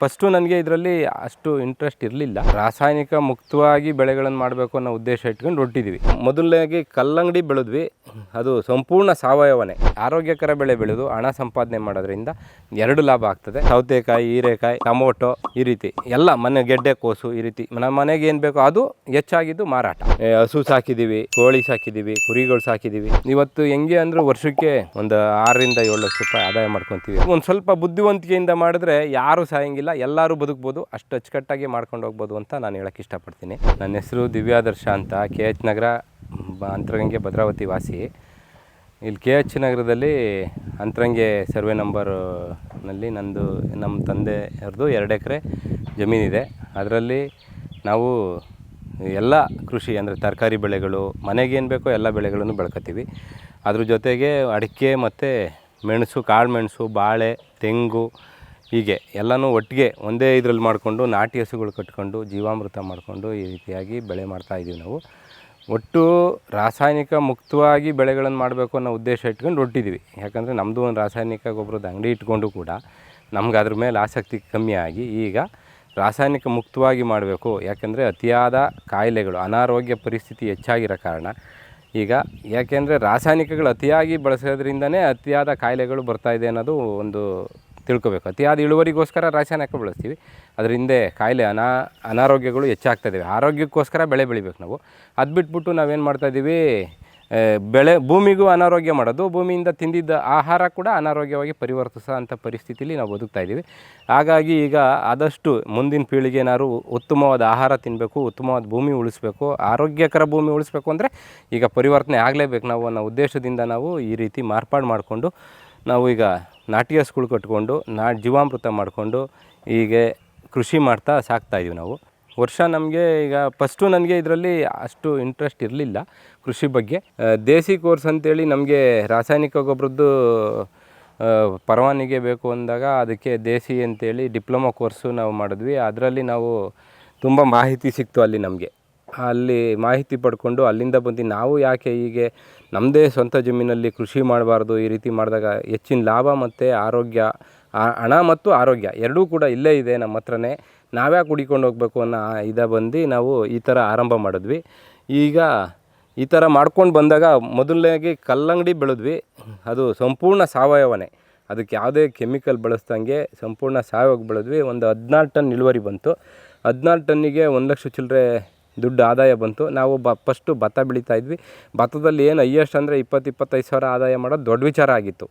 First ನನಗೆ ಇದರಲ್ಲಿ ಅಷ್ಟು ಇಂಟ್ರೆಸ್ಟ್ ಇರಲಿಲ್ಲ. ರಾಸಾಯನಿಕ ಮುಕ್ತವಾಗಿ ಬೆಳೆಗಳನ್ನು ಮಾಡಬೇಕು ಅನ್ನೋ ಉದ್ದೇಶ ಇಟ್ಕೊಂಡು ಹೊಟ್ಟಿದ್ವಿ. ಮೊದಲನೇಗೆ ಕಲ್ಲಂಗಡಿ ಬೆಳೆದ್ವಿ. ಅದು ಸಂಪೂರ್ಣ ಸಾವಯವನೇ. ಆರೋಗ್ಯಕರ ಬೆಳೆ ಬೆಳೆದು ಹಣ ಸಂಪಾದನೆ ಮಾಡೋದ್ರಿಂದ ಎರಡು ಲಾಭ ಆಗ್ತದೆ. ಸೌತೆಕಾಯಿ, ಹೀರೆಕಾಯಿ, ಟೊಮೊಟೊ ಈ ರೀತಿ. ಎಲ್ಲ ಮನೆ ಗೆಡ್ಡೆ ಕೋಸು ಈ ರೀತಿ. ನಮ್ಮ ಮನೆಗೆ ಏನು ಬೇಕೋ ಅದು ಹೆಚ್ಚಾಗಿದ್ದು ಮಾರಾಟ. ಹಸು ಸಾಕಿದ್ದೀವಿ ಕೋಳಿ ಸಾಕಿದ್ದೀವಿ ಕುರಿಗಳು ಸಾಕಿದ್ದೀವಿ ಇವತ್ತು ಹೆಂಗೆ ಅಂದ್ರೆ ವರ್ಷಕ್ಕೆ ಒಂದು ಆರರಿಂದ ಏಳು ಲಕ್ಷ ರೂಪಾಯಿ ಆದಾಯ ಮಾಡ್ಕೊತೀವಿ. ಒಂದು ಸ್ವಲ್ಪ ಬುದ್ಧಿವಂತಿಕೆಯಿಂದ ಮಾಡಿದ್ರೆ ಯಾರು ಸಾಯಂಗಿಲ್ಲ. ಎಲ್ಲರೂ ಬದುಕ್ಬೋದು, ಅಷ್ಟು ಅಚ್ಚುಕಟ್ಟಾಗಿ ಮಾಡ್ಕೊಂಡು ಹೋಗ್ಬೋದು ಅಂತ ನಾನು ಹೇಳೋಕ್ಕೆ ಇಷ್ಟಪಡ್ತೀನಿ. ನನ್ನ ಹೆಸರು ದಿವ್ಯಾದರ್ಶ ಅಂತ, ಕೆ ಎಚ್ ನಗರ, ಬ- ಅಂತರಗಂಗೆ ಭದ್ರಾವತಿ ವಾಸಿ. ಇಲ್ಲಿ ಕೆ ಎಚ್ ನಗರದಲ್ಲಿ ಅಂತರಂಗೆ ಸರ್ವೆ ನಂಬರ್ನಲ್ಲಿ ನಂದು, ನಮ್ಮ ತಂದೆಯವ್ರದ್ದು ಎರಡು ಎಕರೆ ಜಮೀನಿದೆ ಅದರಲ್ಲಿ ನಾವು ಎಲ್ಲ ಕೃಷಿ ಅಂದರೆ ತರಕಾರಿ ಬೆಳೆಗಳು ಮನೆಗೇನು ಬೇಕೋ ಎಲ್ಲ ಬೆಳೆಗಳನ್ನು ಬೆಳ್ಕೊತೀವಿ. ಅದ್ರ ಜೊತೆಗೆ ಅಡಿಕೆ ಮತ್ತು ಮೆಣಸು, ಕಾಳು ಮೆಣಸು, ಬಾಳೆ, ತೆಂಗು ಹೀಗೆ ಎಲ್ಲನೂ ಒಟ್ಟಿಗೆ ಒಂದೇ ಇದರಲ್ಲಿ ಮಾಡಿಕೊಂಡು ನಾಟಿ ಹಸುಗಳು ಕಟ್ಕೊಂಡು ಜೀವಾಮೃತ ಮಾಡಿಕೊಂಡು ಈ ರೀತಿಯಾಗಿ ಬೆಳೆ ಮಾಡ್ತಾ ಇದ್ದೀವಿ ನಾವು. ಒಟ್ಟು ರಾಸಾಯನಿಕ ಮುಕ್ತವಾಗಿ ಬೆಳೆಗಳನ್ನು ಮಾಡಬೇಕು ಅನ್ನೋ ಉದ್ದೇಶ ಇಟ್ಕೊಂಡು ಒಟ್ಟಿದ್ದೀವಿ ಯಾಕಂದರೆ ನಮ್ಮದು ಒಂದು ರಾಸಾಯನಿಕ ಗೊಬ್ಬರದ ಅಂಗಡಿ ಇಟ್ಕೊಂಡು ಕೂಡ ನಮ್ಗೆ ಅದ್ರ ಮೇಲೆ ಆಸಕ್ತಿ ಕಮ್ಮಿಯಾಗಿ ಈಗ ರಾಸಾಯನಿಕ ಮುಕ್ತವಾಗಿ ಮಾಡಬೇಕು. ಯಾಕೆಂದರೆ ಅತಿಯಾದ ಕಾಯಿಲೆಗಳು, ಅನಾರೋಗ್ಯ ಪರಿಸ್ಥಿತಿ ಹೆಚ್ಚಾಗಿರೋ ಕಾರಣ ಈಗ ಯಾಕೆಂದರೆ ರಾಸಾಯನಿಕಗಳು ಅತಿಯಾಗಿ ಬಳಸೋದ್ರಿಂದನೇ ಅತಿಯಾದ ಕಾಯಿಲೆಗಳು ಬರ್ತಾ ಇದೆ ಅನ್ನೋದು ಒಂದು ತಿಳ್ಕೊಬೇಕು ಅತಿಯಾದ ಇಳುವರಿಗೋಸ್ಕರ ರಾಸಾಯನಿಕ ಬಳಸ್ತೀವಿ. ಅದ್ರ ಹಿಂದೆ ಕಾಯಿಲೆ ಅನಾ, ಅನಾರೋಗ್ಯಗಳು ಹೆಚ್ಚಾಗ್ತಾಯಿದ್ದಾವೆ ಆರೋಗ್ಯಕ್ಕೋಸ್ಕರ ಬೆಳೆ ಬೆಳಿಬೇಕು ನಾವು. ಅದು ಬಿಟ್ಬಿಟ್ಟು ನಾವೇನು ಮಾಡ್ತಾಯಿದ್ದೀವಿ ಬೆಳೆ, ಭೂಮಿಗೂ ಅನಾರೋಗ್ಯ ಮಾಡೋದು. ಭೂಮಿಯಿಂದ ತಿಂದಿದ್ದ ಆಹಾರ ಕೂಡ ಅನಾರೋಗ್ಯವಾಗಿ ಪರಿವರ್ತಿಸೋ ಅಂಥ ಪರಿಸ್ಥಿತಿಲಿ ನಾವು ಬದುಕ್ತಾ ಇದ್ದೀವಿ ಹಾಗಾಗಿ ಈಗ ಆದಷ್ಟು ಮುಂದಿನ ಪೀಳಿಗೆ ಏನಾದ್ರು ಉತ್ತಮವಾದ ಆಹಾರ ತಿನ್ನಬೇಕು ಉತ್ತಮವಾದ ಭೂಮಿ ಉಳಿಸ್ಬೇಕು, ಆರೋಗ್ಯಕರ ಭೂಮಿ ಉಳಿಸ್ಬೇಕು ಅಂದರೆ ಈಗ ಪರಿವರ್ತನೆ ಆಗಲೇಬೇಕು ನಾವು ಅನ್ನೋ ಉದ್ದೇಶದಿಂದ ನಾವು ಈ ರೀತಿ ಮಾರ್ಪಾಡು ಮಾಡಿಕೊಂಡು ನಾವು ಈಗ ನಾಟಿ ಸ್ಕೂಲ್ ಕಟ್ಕೊಂಡು ನಾ ಜೀವಾಮೃತ ಮಾಡಿಕೊಂಡು ಹೀಗೆ ಕೃಷಿ ಮಾಡ್ತಾ ಸಾಕ್ತಾ ಇದೀವಿ ನಾವು. ವರ್ಷ ನಮಗೆ ಈಗ ಫಸ್ಟು ನನಗೆ ಇದರಲ್ಲಿ ಅಷ್ಟು ಇಂಟ್ರೆಸ್ಟ್ ಇರಲಿಲ್ಲ ಕೃಷಿ ಬಗ್ಗೆ. ದೇಸಿ ಕೋರ್ಸ್ ಅಂತೇಳಿ ನಮಗೆ ರಾಸಾಯನಿಕ ಗೊಬ್ಬರದ್ದು ಪರವಾನಿಗೆ ಬೇಕು ಅಂದಾಗ ಅದಕ್ಕೆ ದೇಸಿ ಅಂತೇಳಿ ಡಿಪ್ಲೊಮಾ ಕೋರ್ಸು ನಾವು ಮಾಡಿದ್ವಿ. ಅದರಲ್ಲಿ ನಾವು ತುಂಬ ಮಾಹಿತಿ ಸಿಕ್ತು ಅಲ್ಲಿ ನಮಗೆ. ಅಲ್ಲಿ ಮಾಹಿತಿ ಪಡ್ಕೊಂಡು ಅಲ್ಲಿಂದ ಬಂದು ನಾವು ಯಾಕೆ ಹೀಗೆ ನಮ್ಮದೇ ಸ್ವಂತ ಜಮೀನಲ್ಲಿ ಕೃಷಿ ಮಾಡಬಾರ್ದು ಈ ರೀತಿ ಮಾಡಿದಾಗ ಹೆಚ್ಚಿನ ಲಾಭ ಮತ್ತು ಆರೋಗ್ಯ ಹಣ ಮತ್ತು ಆರೋಗ್ಯ ಎರಡೂ ಕೂಡ ಇಲ್ಲೇ ಇದೆ ನಮ್ಮ ಹತ್ರನೇ. ನಾವ್ಯಾಕೆ ಕುಡಿಕೊಂಡು ಹೋಗ್ಬೇಕು ಅನ್ನೋ ಇದ ಬಂದು ನಾವು ಈ ಥರ ಆರಂಭ ಮಾಡಿದ್ವಿ. ಈಗ ಈ ಥರ ಮಾಡ್ಕೊಂಡು ಬಂದಾಗ ಮೊದಲನೇಗೆ ಕಲ್ಲಂಗಡಿ ಬೆಳೆದ್ವಿ. ಅದು ಸಂಪೂರ್ಣ ಸಾವಯವನೇ. ಅದಕ್ಕೆ ಯಾವುದೇ ಕೆಮಿಕಲ್ ಬಳಸ್ದಂಗೆ ಸಂಪೂರ್ಣ ಸಾವಯವ ಬೆಳೆದ್ವಿ. ಒಂದು ಹದಿನಾಲ್ಕು ಟನ್ ಇಳುವರಿ ಬಂತು. ಹದಿನಾಲ್ಕು ಟನ್ನಿಗೆ ಒಂದು ಲಕ್ಷ ಚಿಲ್ಲರೆ ದುಡ್ಡು ಆದಾಯ ಬಂತು. ನಾವು ಬ ಫಸ್ಟು ಭತ್ತ ಬೆಳೀತಾ ಇದ್ವಿ. ಭತ್ತದಲ್ಲಿ ಏನು ಹೈಯೆಸ್ಟ್ ಅಂದರೆ ಇಪ್ಪತ್ತು, ಇಪ್ಪತ್ತೈದು ಸಾವಿರ ಆದಾಯ ಮಾಡೋದು ದೊಡ್ಡ ವಿಚಾರ ಆಗಿತ್ತು.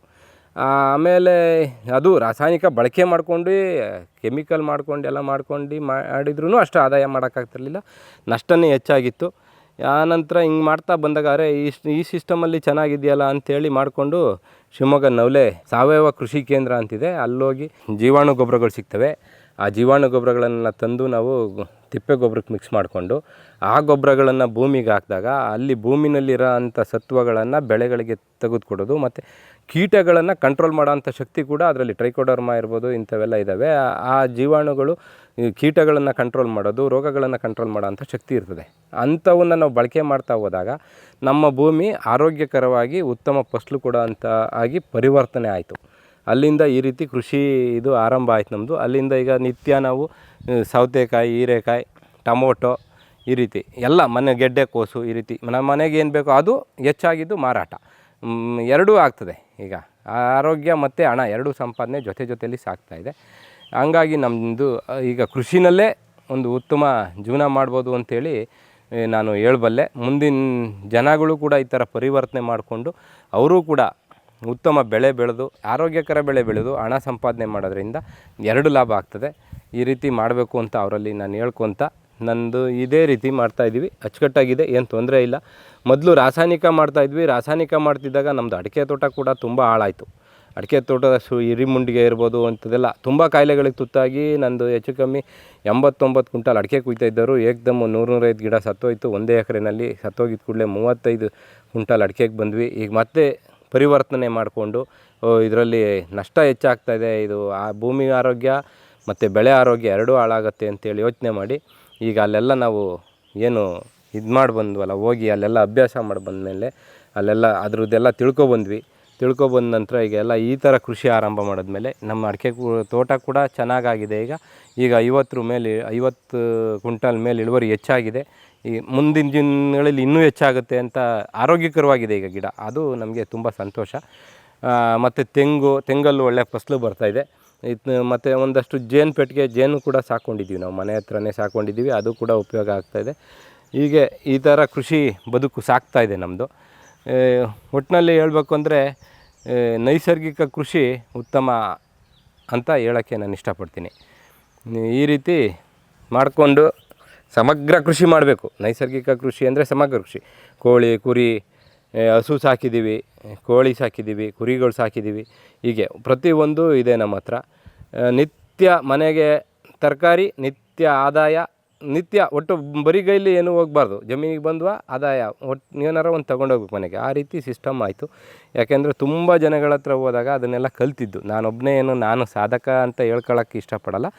ಆಮೇಲೆ ಅದು ರಾಸಾಯನಿಕ ಬಳಕೆ ಮಾಡ್ಕೊಂಡು ಕೆಮಿಕಲ್ ಮಾಡ್ಕೊಂಡು, ಎಲ್ಲ ಮಾಡ್ಕೊಂಡು ಮಾಡಿದ್ರೂ ಅಷ್ಟು ಆದಾಯ ಮಾಡೋಕ್ಕಾಗ್ತಿರಲಿಲ್ಲ. ನಷ್ಟನೇ ಹೆಚ್ಚಾಗಿತ್ತು. ಆನಂತರ ಹಿಂಗೆ ಮಾಡ್ತಾ ಬಂದಾಗ ಅರೆ ಈ ಸಿಸ್ಟಮಲ್ಲಿ ಚೆನ್ನಾಗಿದೆಯಲ್ಲ ಅಂಥೇಳಿ ಮಾಡಿಕೊಂಡು ಶಿವಮೊಗ್ಗ ನವಲೆ ಸಾವಯವ ಕೃಷಿ ಕೇಂದ್ರ ಅಂತಿದೆ. ಅಲ್ಲೋಗಿ ಜೀವಾಣು ಗೊಬ್ಬರಗಳು ಸಿಗ್ತವೆ. ಆ ಜೀವಾಣು ಗೊಬ್ಬರಗಳನ್ನು ತಂದು ನಾವು ತಿಪ್ಪೆ ಗೊಬ್ಬರಕ್ಕೆ ಮಿಕ್ಸ್ ಮಾಡಿಕೊಂಡು ಆ ಗೊಬ್ಬರಗಳನ್ನು ಭೂಮಿಗೆ ಹಾಕಿದಾಗ ಅಲ್ಲಿ ಭೂಮಿನಲ್ಲಿರೋ ಅಂಥ ಸತ್ವಗಳನ್ನು ಬೆಳೆಗಳಿಗೆ ತೆಗೆದುಕೊಡೋದು ಮತ್ತು ಕೀಟಗಳನ್ನು ಕಂಟ್ರೋಲ್ ಮಾಡೋಂಥ ಶಕ್ತಿ ಕೂಡ ಅದರಲ್ಲಿ ಟ್ರೈಕೋಡರ್ಮಾ ಇರ್ಬೋದು ಇಂಥವೆಲ್ಲ ಇದ್ದಾವೆ ಆ- ಜೀವಾಣುಗಳು ಕೀಟಗಳನ್ನು ಕಂಟ್ರೋಲ್ ಮಾಡೋದು, ರೋಗಗಳನ್ನು ಕಂಟ್ರೋಲ್ ಮಾಡೋಂಥ ಶಕ್ತಿ ಇರ್ತದೆ. ಅಂಥವನ್ನು ನಾವು ಬಳಕೆ ಮಾಡ್ತಾ ಹೋದಾಗ ನಮ್ಮ ಭೂಮಿ ಆರೋಗ್ಯಕರವಾಗಿ ಉತ್ತಮ ಫಸಲು ಕೊಡೋ ಅಂಥ ಆಗಿ ಪರಿವರ್ತನೆ ಆಯಿತು. ಅಲ್ಲಿಂದ ಈ ರೀತಿ ಕೃಷಿ ಇದು ಆರಂಭ ಆಯ್ತು ನಮ್ಮದು ಅಲ್ಲಿಂದ ಈಗ ನಿತ್ಯ ನಾವು ಸೌತೆಕಾಯಿ, ಹೀರೆಕಾಯಿ, ಟೊಮೊಟೊ ಈ ರೀತಿ ಎಲ್ಲ ಮನೆ ಗೆಡ್ಡೆ ಕೋಸು ಈ ರೀತಿ ನಮ್ಮ ಮನೆಗೆ ಏನು ಬೇಕೋ ಅದು ಹೆಚ್ಚಾಗಿದ್ದು ಮಾರಾಟ. ಎರಡೂ ಆಗ್ತದೆ ಈಗ. ಆರೋಗ್ಯ ಮತ್ತು ಹಣ ಎರಡೂ ಸಂಪಾದನೆ ಜೊತೆ ಜೊತೆಯಲ್ಲಿ ಸಾಗ್ತಾ ಇದೆ. ಹಂಗಾಗಿ ನಮ್ಮದು ಈಗ ಕೃಷಿನಲ್ಲೇ ಒಂದು ಉತ್ತಮ ಜೀವನ ಮಾಡ್ಬೋದು ಅಂಥೇಳಿ ನಾನು ಹೇಳಬಲ್ಲೆ. ಮುಂದಿನ ಜನಗಳು ಕೂಡ ಈ ಥರ ಪರಿವರ್ತನೆ ಮಾಡಿಕೊಂಡು, ಅವರೂ ಕೂಡ ಉತ್ತಮ ಬೆಳೆ ಬೆಳೆದು, ಆರೋಗ್ಯಕರ ಬೆಳೆ ಬೆಳೆದು, ಹಣ ಸಂಪಾದನೆ ಮಾಡೋದ್ರಿಂದ ಎರಡು ಲಾಭ ಆಗ್ತದೆ. ಈ ರೀತಿ ಮಾಡಬೇಕು ಅಂತ ಅವರಲ್ಲಿ ನಾನು ಹೇಳ್ಕೊತ ನಂದು ಇದೇ ರೀತಿ ಮಾಡ್ತಾಯಿದ್ದೀವಿ ಅಚ್ಚುಕಟ್ಟಾಗಿದೆ, ಏನು ತೊಂದರೆ ಇಲ್ಲ. ಮೊದಲು ರಾಸಾಯನಿಕ ಮಾಡ್ತಾಯಿದ್ವಿ ರಾಸಾಯನಿಕ ಮಾಡ್ತಿದ್ದಾಗ ನಮ್ಮದು ಅಡಿಕೆ ತೋಟ ಕೂಡ ತುಂಬ ಹಾಳಾಯಿತು. ಅಡಿಕೆ ತೋಟದ ಸು ಇರಿಮುಂಡಿಗೆ ಇರ್ಬೋದು ಅಂಥದ್ದೆಲ್ಲ ತುಂಬ ಕಾಯಿಲೆಗಳಿಗೆ ತುತ್ತಾಗಿ ನಂದು ಹೆಚ್ಚು ಕಮ್ಮಿ ಎಂಬತ್ತೊಂಬತ್ತು ಕ್ವಿಂಟಲ್ ಅಡಿಕೆ ಕುಯ್ತಾ ಇದ್ದರು. ಏಕ್ದಮ್ ನೂರು ನೂರೈದು ಗಿಡ ಸತ್ತೋಯ್ತು. ಒಂದೇ ಎಕರೆನಲ್ಲಿ ಸತ್ತೋಗಿದ್ದ ಕೂಡಲೇ ಮೂವತ್ತೈದು ಕ್ವಿಂಟಲ್ ಅಡಿಕೆಗೆ ಬಂದ್ವಿ. ಈಗ ಮತ್ತೆ ಪರಿವರ್ತನೆ ಮಾಡಿಕೊಂಡು ಇದರಲ್ಲಿ ನಷ್ಟ ಹೆಚ್ಚಾಗ್ತಾ ಇದೆ ಇದು ಆ ಭೂಮಿ ಆರೋಗ್ಯ ಮತ್ತು ಬೆಳೆ ಆರೋಗ್ಯ ಎರಡೂ ಹಾಳಾಗತ್ತೆ ಅಂತೇಳಿ ಯೋಚನೆ ಮಾಡಿ, ಈಗ ಅಲ್ಲೆಲ್ಲ ನಾವು ಏನು ಇದು ಮಾಡಿ ಬಂದ್ವಲ್ಲ, ಹೋಗಿ ಅಲ್ಲೆಲ್ಲ ಅಭ್ಯಾಸ ಮಾಡಿ ಬಂದಮೇಲೆ ಅಲ್ಲೆಲ್ಲ ಅದ್ರದ್ದೆಲ್ಲ ತಿಳ್ಕೊಬಂದ್ವಿ ತಿಳ್ಕೊಬಂದ ನಂತರ ಈಗ ಎಲ್ಲ ಈ ಥರ ಕೃಷಿ ಆರಂಭ ಮಾಡಿದ್ಮೇಲೆ ನಮ್ಮ ಅಡಿಕೆ ತೋಟ ಕೂಡ ಚೆನ್ನಾಗಾಗಿದೆ ಈಗ. ಈಗ ಐವತ್ತರ ಮೇಲೆ, ಐವತ್ತು ಕ್ವಿಂಟಲ್ ಮೇಲೆ ಇಳುವರಿ ಹೆಚ್ಚಾಗಿದೆ. ಈ ಮುಂದಿನ ದಿನಗಳಲ್ಲಿ ಇನ್ನೂ ಹೆಚ್ಚಾಗುತ್ತೆ ಅಂತ ಆರೋಗ್ಯಕರವಾಗಿದೆ ಈಗ ಗಿಡ. ಅದು ನಮಗೆ ತುಂಬ ಸಂತೋಷ. ಮತ್ತು ತೆಂಗು, ತೆಂಗಲ್ಲೂ ಒಳ್ಳೆ ಫಸಲು ಬರ್ತಾಯಿದೆ ಇದು. ಮತ್ತು ಒಂದಷ್ಟು ಜೇನು ಪೆಟ್ಟಿಗೆ, ಜೇನು ಕೂಡ ಸಾಕೊಂಡಿದ್ದೀವಿ ನಾವು. ಮನೆ ಹತ್ರನೇ ಸಾಕೊಂಡಿದ್ದೀವಿ ಅದು ಕೂಡ ಉಪಯೋಗ ಆಗ್ತಾಯಿದೆ ಹೀಗೆ ಈ ಥರ ಕೃಷಿ ಬದುಕು ಸಾಕ್ತಾಯಿದೆ ನಮ್ಮದು ಒಟ್ಟಿನಲ್ಲಿ ಹೇಳಬೇಕು ಅಂದರೆ ನೈಸರ್ಗಿಕ ಕೃಷಿ ಉತ್ತಮ ಅಂತ ಹೇಳೋಕ್ಕೆ ನಾನು ಇಷ್ಟಪಡ್ತೀನಿ. ಈ ರೀತಿ ಮಾಡಿಕೊಂಡು ಸಮಗ್ರ ಕೃಷಿ ಮಾಡಬೇಕು. ನೈಸರ್ಗಿಕ ಕೃಷಿ ಅಂದರೆ ಸಮಗ್ರ ಕೃಷಿ. ಕೋಳಿ, ಕುರಿ ಹಸು ಸಾಕಿದ್ದೀವಿ, ಕೋಳಿ ಸಾಕಿದ್ದೀವಿ, ಕುರಿಗಳು ಸಾಕಿದ್ದೀವಿ. ಹೀಗೆ ಪ್ರತಿಯೊಂದು ಇದೆ ನಮ್ಮ ಹತ್ರ. ನಿತ್ಯ ಮನೆಗೆ ತರಕಾರಿ, ನಿತ್ಯ ಆದಾಯ, ನಿತ್ಯ ಒಟ್ಟು ಬರಿಗೈಲಿ ಏನು ಹೋಗಬಾರ್ದು. ಜಮೀನಿಗೆ ಬಂದ್ವಾ, ಆದಾಯ ಒಟ್ಟು ಏನಾರ ಒಂದು ತೊಗೊಂಡೋಗ್ಬೇಕು ಮನೆಗೆ. ಆ ರೀತಿ ಸಿಸ್ಟಮ್ ಆಯಿತು. ಯಾಕೆಂದರೆ ತುಂಬ ಜನಗಳ ಹತ್ರ ಹೋದಾಗ ಅದನ್ನೆಲ್ಲ ಕಲ್ತಿದ್ದು. ನಾನೊಬ್ಬನೇ ಏನು, ನಾನು ಸಾಧಕ ಅಂತ ಹೇಳ್ಕೊಳ್ಳೋಕ್ಕೆ ಇಷ್ಟಪಡಲ್ಲ.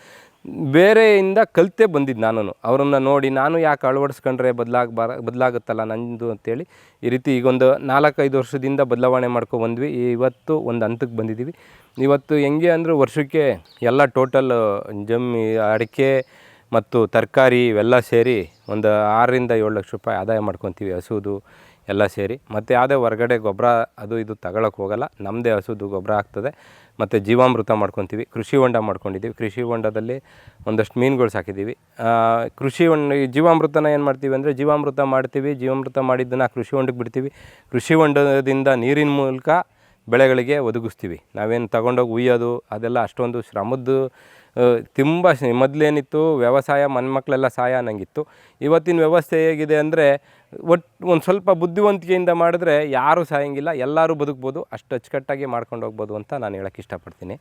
ಬೇರೆಯಿಂದ ಕಲಿತೆ ಬಂದಿದ್ದು ನಾನು ಅವರನ್ನು ನೋಡಿ ನಾನು ಯಾಕೆ ಅಳವಡಿಸ್ಕೊಂಡ್ರೆ ಬದಲಾಗಬಾರ ಬದಲಾಗುತ್ತಲ್ಲ ನಂದು ಅಂತೇಳಿ ಈ ರೀತಿ ಈಗೊಂದು ನಾಲ್ಕೈದು ವರ್ಷದಿಂದ ಬದಲಾವಣೆ ಮಾಡ್ಕೊ ಬಂದ್ವಿ. ಇವತ್ತು ಒಂದು ಹಂತಕ್ಕೆ ಬಂದಿದ್ದೀವಿ. ಇವತ್ತು ಹೆಂಗೆ ಅಂದರೆ ವರ್ಷಕ್ಕೆ ಎಲ್ಲ ಟೋಟಲ್ ಜಮ್ಮಿ ಅಡಿಕೆ ಮತ್ತು ತರಕಾರಿ ಇವೆಲ್ಲ ಸೇರಿ ಒಂದು ಆರರಿಂದ ಏಳು ಲಕ್ಷ ರೂಪಾಯಿ ಆದಾಯ ಮಾಡ್ಕೊತೀವಿ ಹಸುದು ಎಲ್ಲ ಸೇರಿ. ಮತ್ತು ಯಾವುದೇ ಹೊರಗಡೆ ಗೊಬ್ಬರ ಅದು ಇದು ತಗೊಳಕ್ಕೆ ಹೋಗಲ್ಲ. ನಮ್ಮದೇ ಹಸುದು ಗೊಬ್ಬರ ಆಗ್ತದೆ. ಮತ್ತು ಜೀವಾಮೃತ ಮಾಡ್ಕೊತೀವಿ, ಕೃಷಿ ಹೊಂಡ ಮಾಡ್ಕೊಂಡಿದ್ದೀವಿ. ಕೃಷಿ ಹೊಂಡದಲ್ಲಿ ಒಂದಷ್ಟು ಮೀನುಗಳು ಸಾಕಿದ್ದೀವಿ. ಕೃಷಿ ಹೊಂಡ ಜೀವಾಮೃತನ ಏನು ಮಾಡ್ತೀವಿ ಅಂದರೆ ಜೀವಾಮೃತ ಮಾಡ್ತೀವಿ, ಜೀವಾಮೃತ ಮಾಡಿದ್ದನ್ನು ಕೃಷಿ ಹೊಂಡಕ್ಕೆ ಬಿಡ್ತೀವಿ. ಕೃಷಿ ಹೊಂಡದಿಂದ ನೀರಿನ ಮೂಲಕ ಬೆಳೆಗಳಿಗೆ ಒದಗಿಸ್ತೀವಿ. ನಾವೇನು ತಗೊಂಡೋಗಿ ಉಯ್ಯೋದು, ಅದೆಲ್ಲ ಅಷ್ಟೊಂದು ಶ್ರಮದ್ದು ತುಂಬ ಮೊದಲೇನಿತ್ತು ವ್ಯವಸಾಯ, ಮನ್ಮಕ್ಳೆಲ್ಲ ಸಹಾಯ ಅನ್ನಂಗಿತ್ತು ಇವತ್ತಿನ ವ್ಯವಸ್ಥೆ ಹೇಗಿದೆ ಅಂದರೆ ಒಟ್ಟು ಒಂದು ಸ್ವಲ್ಪ ಬುದ್ಧಿವಂತಿಕೆಯಿಂದ ಮಾಡಿದ್ರೆ ಯಾರೂ ಸಾಯಂಗಿಲ್ಲ, ಎಲ್ಲರೂ ಬದುಕ್ಬೋದು, ಅಷ್ಟು ಅಚ್ಚುಕಟ್ಟಾಗಿ ಮಾಡ್ಕೊಂಡು ಹೋಗ್ಬೋದು ಅಂತ ನಾನು ಹೇಳೋಕ್ಕೆ ಇಷ್ಟಪಡ್ತೀನಿ.